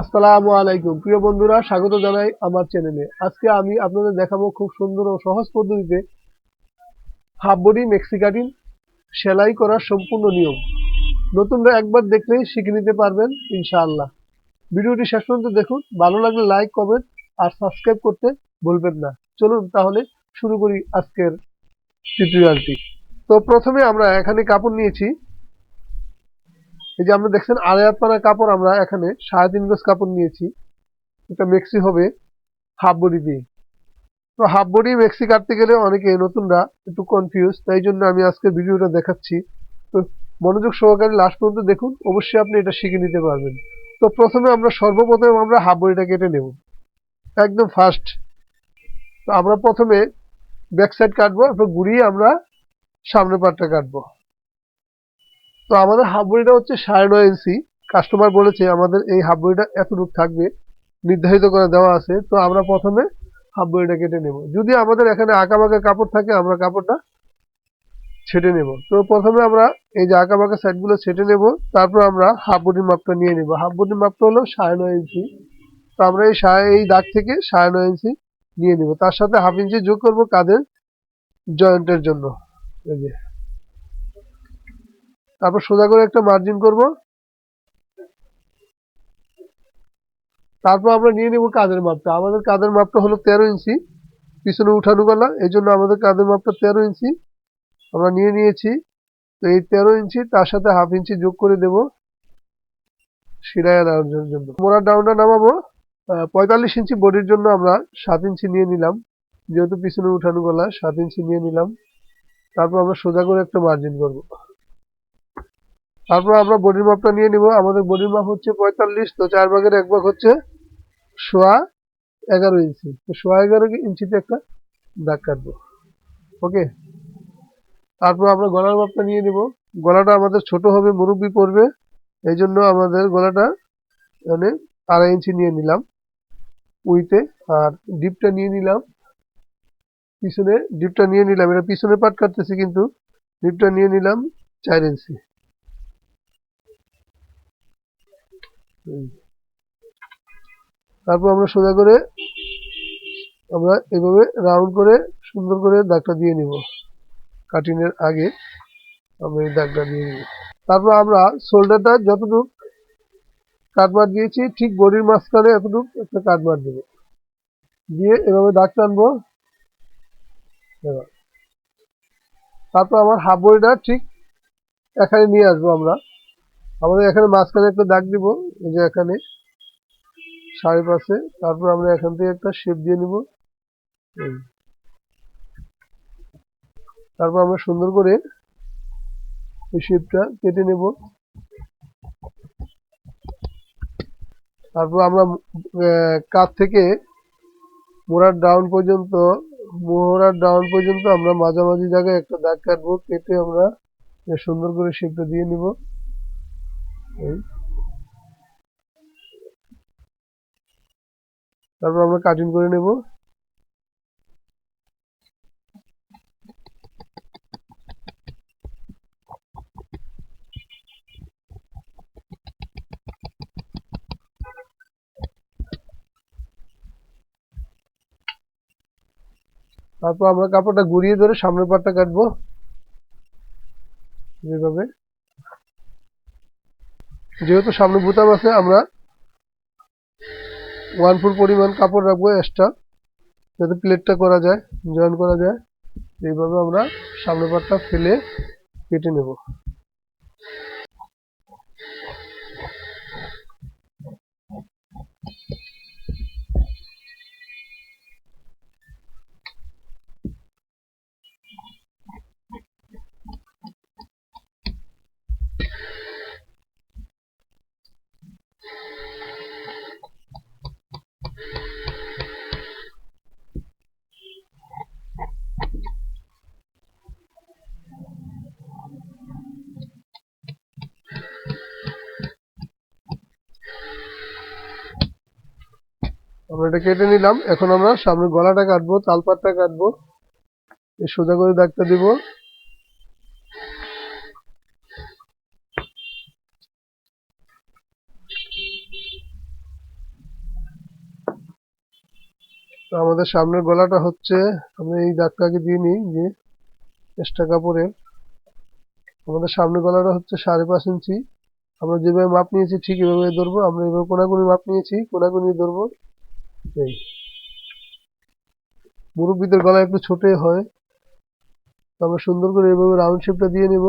আসসালামু আলাইকুম। প্রিয় বন্ধুরা, স্বাগত জানাই আমার চ্যানেলে। আজকে আমি আপনাদের দেখাবো খুব সুন্দর ও সহজ পদ্ধতিতে হাফ বডি মেক্সিকাটিন সেলাই করার সম্পূর্ণ নিয়ম। নতুনরা একবার দেখলেই শিখে নিতে পারবেন, ইনশাআল্লাহ। ভিডিওটি শেষ পর্যন্ত দেখুন। ভালো লাগলে লাইক, কমেন্ট আর সাবস্ক্রাইব করতে ভুলবেন না। চলুন তাহলে শুরু করি আজকের টিউটোরিয়ালটি। তো প্রথমে আমরা এখানে কাপড় নিয়েছি। এই যে আমরা দেখছেন আড়াই পানা কাপড় আমরা এখানে সাড়ে তিন গজ কাপড় নিয়েছি। এটা মেক্সি হবে হাফ বডি দিয়ে। তো হাফ বডি মেক্সি কাটতে গেলে অনেকে নতুনরা একটু কনফিউজ তাই জন্য আমি আজকে ভিডিওটা দেখাচ্ছি। তো মনোযোগ সহকারে লাস্ট পর্যন্ত দেখুন, অবশ্যই আপনি এটা শিখে নিতে পারবেন। তো প্রথমে আমরা সর্বপ্রথম আমরা হাফ বডিটা কেটে নেব। একদম ফার্স্ট তো আমরা প্রথমে ব্যাক সাইড কাটবো এরপর ঘুরিয়ে আমরা সামনে পাটটা কাটবো। তো আমাদের হাফ বডিটা হচ্ছে সাড়ে নয় ইঞ্চি কাস্টমার বলেছে আমাদের এই হাফ বডিটা এতটুকু থাকবে, নির্ধারিত করে দেওয়া আছে, তো আমরা প্রথমে হাফ বডিটা কেটে নেব। যদি আমাদের এখানে আঁকা বাঁকা কাপড় থাকে, আমরা কাপড়টা ছেটে নেব। তো প্রথমে আমরা এই যে আঁকা বাঁকা সাইডগুলো ছেটে নেব, তারপর আমরা হাফ বডির মাপটা নিয়ে নেব। হাফ বডির মাপটা হলো সাড়ে নয় ইঞ্চি তো আমরা এই সাড়ে, এই দাগ থেকে সাড়ে নয় ইঞ্চি নিয়ে নেব। তার সাথে হাফ ইঞ্চি যোগ করব কাদের? জয়েন্টের জন্য। এই যে। তারপর সোজা করে একটা মার্জিন করব। তারপর আমরা নিয়ে নেব কাদের মাপটা। আমাদের কাদের মাপটা হলো তেরো ইঞ্চি। পিছনে উঠানো গলা, এই জন্য আমাদের কাদের মাপটা তেরো ইঞ্চি। আমরা নিয়ে নিয়েছি। তো এই তেরো ইঞ্চি, তার সাথে হাফ ইঞ্চি যোগ করে দেব সিরাইয়া দেওয়ার জন্য। মোড়ার ডাউনটা নামাবো। পঁয়তাল্লিশ ইঞ্চি বডির জন্য আমরা সাত ইঞ্চি নিয়ে নিলাম। যেহেতু পিছনে উঠানো গলা, সাত ইঞ্চি নিয়ে নিলাম। তারপর আমরা সোজা করে একটা মার্জিন করব। তারপর আমরা বডির মাপটা নিয়ে নিব। আমাদের বডির মাপ হচ্ছে পঁয়তাল্লিশ, তো চার ভাগের এক ভাগ হচ্ছে সোয়া এগারো ইঞ্চি। তো সোয়া এগারো ইঞ্চিতে একটা দাগ কাটবো। ওকে? তারপর আমরা গলার মাপটা নিয়ে নিব। গলাটা আমাদের ছোট হবে, মুরব্বি পড়বে এই জন্য আমাদের গলাটা মানে আড়াই ইঞ্চি নিয়ে নিলাম। উইতে আর ডিপটা নিয়ে নিলাম। পিছনে ডিপটা নিয়ে নিলাম। এটা পিছনে পাট কাটতেছি কিন্তু ডিপটা নিয়ে নিলাম চার ইঞ্চি। তারপর আমরা সোজা করে আমরা এভাবে রাউন্ড করে সুন্দর করে দাগটা দিয়ে নিব। কাটিংয়ের আগে আমরা এই দাগটা দিয়ে নিব। তারপর আমরা শোল্ডারটা যতটুকু কাটমার দিয়েছি, ঠিক বডির মাঝখানে এতটুকু একটা কাটমার দেবো। দিয়ে এভাবে দাগ টানবো। তারপর আমার হাফ বডিটা ঠিক এখানে নিয়ে আসব আমরা। আমাদের এখানে মাঝখানে একটা দাগ দিব, এই যে এখানে সাড়ে পাশে তারপর আমরা এখান থেকে একটা শেপ দিয়ে নিব। তারপর আমরা সুন্দর করে এই শেপটা কেটে নেব। তারপর আমরা কাত থেকে মোড়ার ডাউন পর্যন্ত, মোড়ার ডাউন পর্যন্ত আমরা মাঝামাঝি জায়গায় একটা দাগ কাটবো, কেটে আমরা সুন্দর করে শেপটা দিয়ে নিব। তারপর আমরা কাটিং করে নেব। তারপর আমরা কাপড়টা ঘুরিয়ে ধরে সামনের পাটটা কাটবো। যেভাবে যেহেতু সামনে বুতাম আছে, আমরা ওয়ান ফুট পরিমাণ কাপড় রাখব এক্সট্রা যাতে প্লেটটা করা যায় জয়েন করা যায়। এইভাবে আমরা সামনে পাটটা ফেলে কেটে নেব। এটা কেটে নিলাম। এখন আমরা সামনে গলাটা কাটবো, তালপাটটা কাটবো। সোজা করে দাগটা দিব। আমাদের সামনের গলাটা হচ্ছে, আমরা এই দাগটাকে দিয়ে নিই, যে এক্সট্রা কাপড়ের। আমাদের সামনের গলাটা হচ্ছে সাড়ে পাঁচ ইঞ্চি। আমরা যেভাবে মাপ নিয়েছি ঠিক এভাবে ধরবো, আমরা এভাবে কোনাকুনি মাপ নিয়েছি, কোনাকুনি ধরবো। এই। মুরব্বীদের গলা একটু ছোটই হয়। তো আমরা সুন্দর করে এভাবে রাউন্ড শেপটা দিয়ে নিব।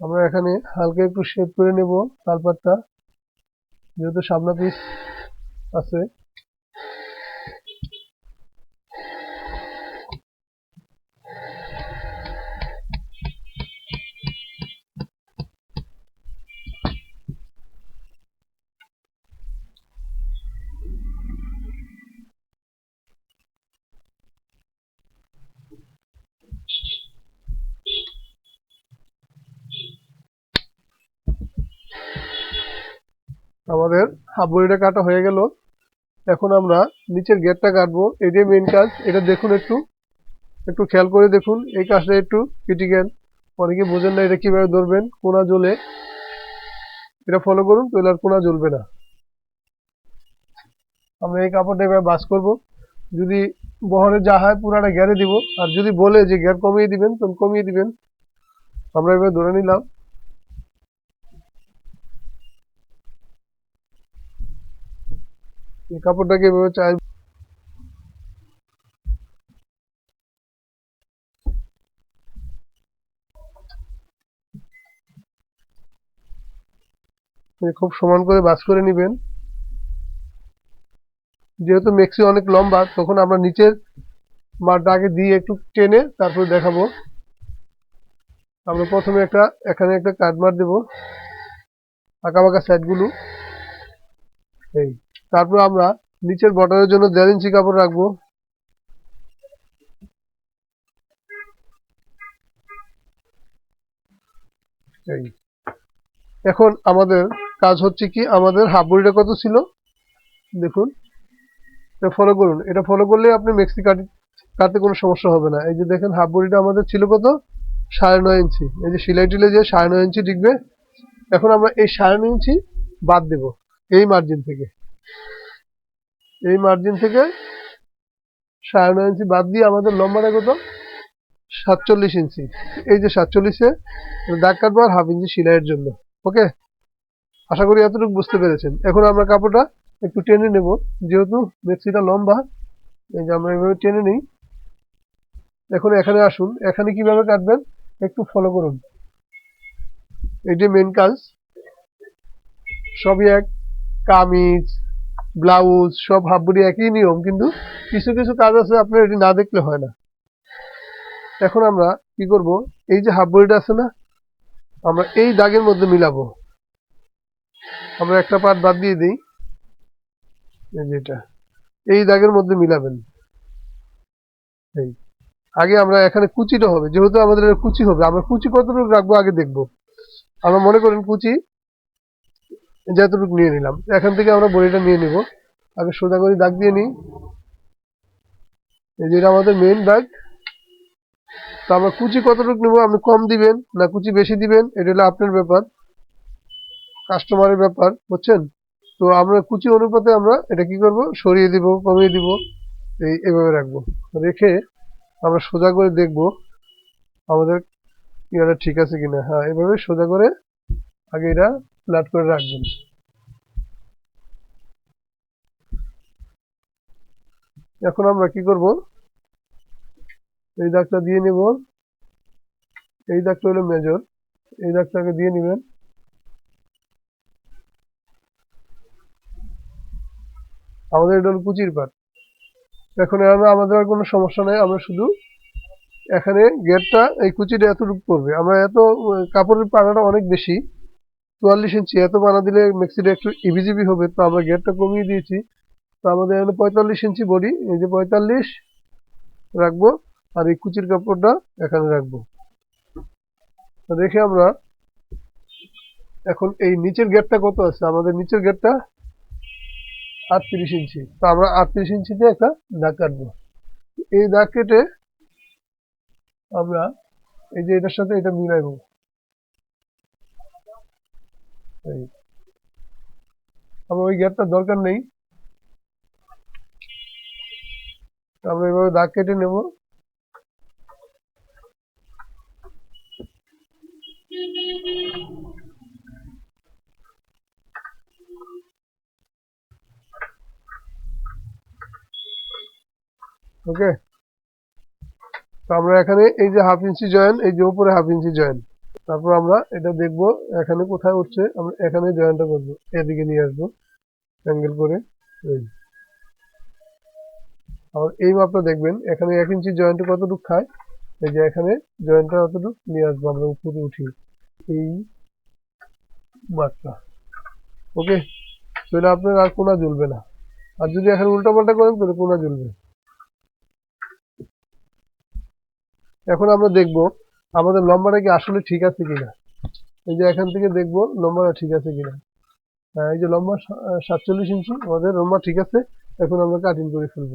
আমরা এখানে হালকা একটু শেপ করে নেব তালপাতটা যেহেতু সামনা পিস আছে। আমাদের হাফ বডিটা কাটা হয়ে গেল। এখন আমরা নিচের গেটটা কাটবো। এটাই মেন কাজ, এটা দেখুন একটু। একটু খেয়াল করে দেখুন। এই কাজটা একটু ক্রিটিক্যাল অনেকে বোঝেন না এটা কীভাবে ধরবেন। কোনা জ্বলে। এটা ফলো করুন তাহলে আর কোনা জ্বলবে না। আমরা এই কাপড়টা এবার বাস করব। যদি বহরে যা হয়, পুরাটা গ্যারে দিব। আর যদি বলে যে গ্যার কমিয়ে দিবেন তখন কমিয়ে দিবেন। আমরা এবার ধরে নিলাম। কাপড়টাকে এভাবে চাই খুব সমান করে বাস করে নেবেন। যেহেতু মেক্সি অনেক লম্বা, তখন আমরা নিচের মারটা আগে দিয়ে একটু টেনে তারপর দেখাবো। আমরা প্রথমে একটা, এখানে একটা কাট মার দেবো। আঁকা বাঁকা সাইডগুলো এই। তারপর আমরা নিচের বর্ডারের জন্য দেড় ইঞ্চি কাপড় রাখব। এই। এখন আমাদের কাজ হচ্ছে কি, আমাদের হাফ বডিটা কত ছিল? দেখুন। এটা ফলো করুন। এটা ফলো করলে আপনি মেক্সি কাটি, কাটতে কোনো সমস্যা হবে না। এই যে দেখেন, হাফ বডিটা আমাদের ছিল কত? সাড়ে নয় ইঞ্চি। এই যে সিলাই টিলে যে সাড়ে নয় ইঞ্চি টিকবে, এখন আমরা এই সাড়ে নয় ইঞ্চি বাদ দেব, এই মার্জিন থেকে। এই মার্জিন থেকে সাড়ে নয় ইঞ্চি বাদ দিয়ে আমাদের লম্বাটা কত সাতচল্লিশ ইঞ্চি এই যে সাতচল্লিশে দাগ কাটবো আর হাফ ইঞ্চি সেলাইয়ের জন্য ওকে আশা করি এতটুকু বুঝতে পেরেছেন। এখন আমরা কাপড়টা একটু টেনে নেব, যেহেতু মেক্সিটা লম্বা, এই যে আমরা এভাবে টেনে নিই। এখন এখানে আসুন, এখানে কীভাবে কাটবেন একটু ফলো করুন। এটি মেন কাজ, সবই এক কামিজ ব্লাউজ সব হাফ বডি একই নিয়ম, কিন্তু কিছু কিছু কাজ আছে আপনার এটি না দেখলে হয় না। এখন আমরা কি করব? এই যে হাফ বডিটা আছে না, আমরা এই দাগের মধ্যে মিলাবো। আমরা একটা পার্ট বাদ দিয়ে দিই। যেটা এই দাগের মধ্যে মিলাবেন। এই। আগে আমরা এখানে কুচিটা হবে, যেহেতু আমাদের কুচি হবে, আমরা কুচি কতটুকু রাখব আগে দেখব। আমরা মনে করেন কুচি যতটুকু নিয়ে নিলাম। এখান থেকে আমরা বড়িটা নিয়ে নিব। আগে সোজা করে দাগ দিয়ে নিই। যেটা আমাদের মেইন দাগ। তো আমরা কুচি কতটুকু নেব? আপনি কম দিবেন না কুচি বেশি দিবেন? এটা হলো আপনার ব্যাপার। কাস্টমারের ব্যাপার, বুঝছেন? তো আমরা কুচি অনুপাতে আমরা এটা কি করব? সরিয়ে দিব, কমিয়ে দিব। এই এভাবে রাখব। রেখে আমরা সোজা করে দেখব আমাদের ইয়াটা ঠিক আছে কিনা। হ্যাঁ এভাবে সোজা করে আগে এটা ফ্ল্যাট করে রাখবেন। এখন আমরা কি করব? এই দাগটা দিয়ে নিব। এই দাগটা হলো মেজর এই দাগটাকে দিয়ে নেবেন। আমাদের এটা হলো কুচির পাট। এখন আমাদের আর কোনো সমস্যা নেই, আমরা শুধু এখানে গেটটা, এই কুচিটা এতটুকু পড়বে আমরা এত, কাপড়ের পানাটা অনেক বেশি। চুয়াল্লিশ ইঞ্চি, এত পানা দিলে মেক্সিটা একটু ইবিজিবি হবে, তো আমরা গেটটা কমিয়ে দিয়েছি। তো আমাদের এখানে পঁয়তাল্লিশ ইঞ্চি বডি এই যে পঁয়তাল্লিশ রাখব, আর এই কুচির কাপড়টা এখানে রাখব। দেখে আমরা এখন এই নিচের গেটটা কত আছে? আমাদের নিচের গেটটা আটত্রিশ ইঞ্চি। তো আমরা আটত্রিশ ইঞ্চিতে একটা দাগ কাটবো। এই দাগ কেটে আমরা এই যে এটার সাথে এটা মিলাইবো। আমরা ওই গ্যাপটার দরকার নেই। আমরা এভাবে দাগ কেটে নেব। ওকে তো আমরা এখানে এই যে হাফ ইঞ্চি জয়েন, এই যে উপরে হাফ ইঞ্চি জয়েন। তারপর আমরা এটা দেখব এখানে কোথায় উঠছে আমরা এখানে জয়েনটা করব, এদিকে নিয়ে আসব অ্যাঙ্গেল করে আবার এই মাপটা দেখবেন, এখানে এক ইঞ্চি জয়েন্টে কতটুকু খায়? এই যে এখানে জয়েন্টটা কতটুকু নিয়ে আসব আমরা উপরে উঠি এই মাপটা ওকে, তাহলে আপনার আর কোনা জ্বলবে না। আর যদি এখানে উল্টা পাল্টা করেন, তাহলে কোনা জ্বলবে। এখন আমরা দেখব আমাদের লম্বাটা কি আসলে ঠিক আছে কিনা? এই যে এখান থেকে দেখব লম্বাটা ঠিক আছে কিনা। এই যে লম্বা সাতচল্লিশ ইঞ্চি, আমাদের লম্বা ঠিক আছে, এখন আমরা কাটিং করে ফেলব।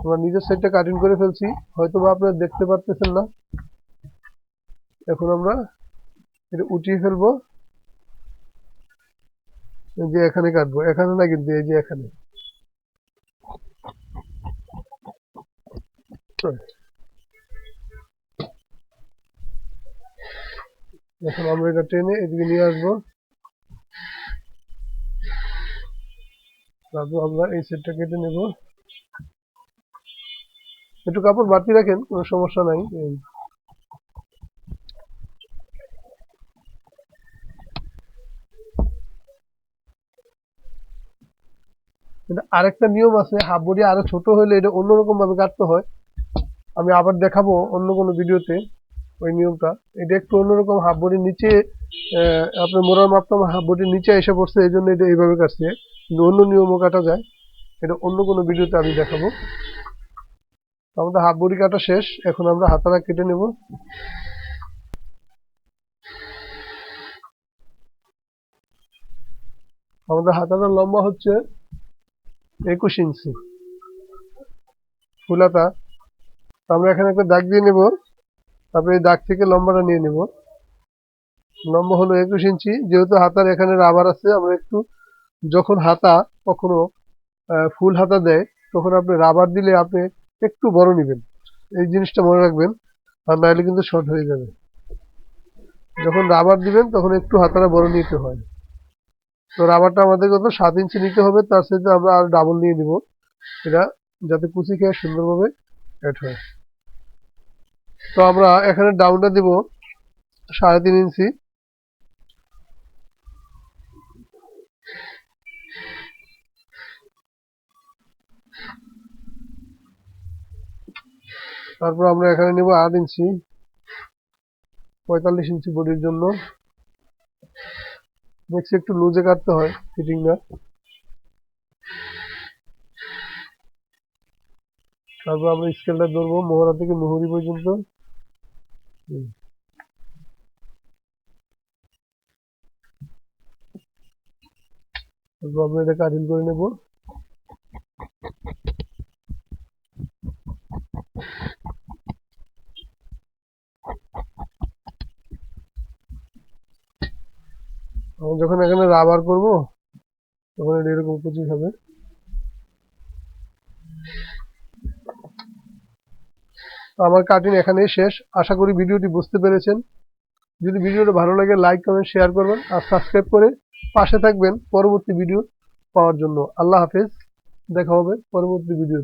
আমরা নিজের সাইডটা কাটিং করে ফেলছি হয়তো বা আপনারা দেখতে পারতেছেন না। এখন আমরা এটা উঠিয়ে ফেলব। এই যে এখানে কাটবো, এখানে না কিন্তু এই যে এখানে। এখন আমরা এটা টেনে এদিকে নিয়ে আসব। তারপর আমরা এই সেটটা কেটে নেব। একটু কাপড় বাড়তি রাখেন, কোনো সমস্যা নাই। আরেকটা নিয়ম আছে, হাফ বডি আরও ছোট হলে এটা অন্যরকম ভাবে কাটতে হয়। আমি আবার দেখাবো অন্য কোনো ভিডিওতে। ওই নিয়মটা। এটা একটু অন্যরকম হাফ বডির নিচে আপনার মাপটা আমার হাফ বডির নিচে এসে পড়ছে, এই জন্য এটা এইভাবে কাটছে। কিন্তু অন্য নিয়মও কাটা যায়। এটা অন্য কোনো ভিডিওতে আমি দেখাবো। আমাদের হাফ বডি কাটা শেষ। এখন আমরা হাতারা কেটে নেব। আমাদের হাতাটা লম্বা হচ্ছে একুশ ইঞ্চি। ফুলাতা আমরা এখানে একটা দাগ দিয়ে নেব। তারপরে এই দাগ থেকে লম্বাটা নিয়ে নেব। লম্বা হলো একুশ ইঞ্চি, যেহেতু হাতার এখানে রাবার আছে, আমরা একটু যখন হাতা কখনো ফুল হাতা দেয়, তখন আপনি রাবার দিলে আপনি একটু বড় নেবেন। এই জিনিসটা মনে রাখবেন, আর নাহলে কিন্তু শর্ট হয়ে যাবে। যখন রাবার দিবেন, তখন একটু হাতাটা বড় নিতে হয়। তো রাবারটা আমাদের কত? সাত ইঞ্চি নিতে হবে, তার সাথে আমরা আর ডাবল নিয়ে নিব। এটা যাতে কুচি খেয়ে সুন্দরভাবে অ্যাড হয়। তো আমরা এখানে ডাউনটা দিব সাড়ে তিন ইঞ্চি। তারপর আমরা এখানে নিব আট ইঞ্চি, পঁয়তাল্লিশ ইঞ্চি বডির জন্য। দেখছি একটু লুজে কাটতে হয় ফিটিংটা তারপর আমরা স্কেলটা ধরবো, মোহরা থেকে মুহুরি পর্যন্ত। তারপর এটা কাটিং করে নেব। যখন এখানে রাবার করব তখন এটা এরকম কুচি হবে। তো আমার কাটিং এখানেই শেষ। আশা করি ভিডিওটি বুঝতে পেরেছেন। যদি ভিডিওটা ভালো লাগে লাইক কমেন্ট শেয়ার করবেন আর সাবস্ক্রাইব করে পাশে থাকবেন পরবর্তী ভিডিও পাওয়ার জন্য। আল্লাহ হাফেজ। দেখা হবে পরবর্তী ভিডিও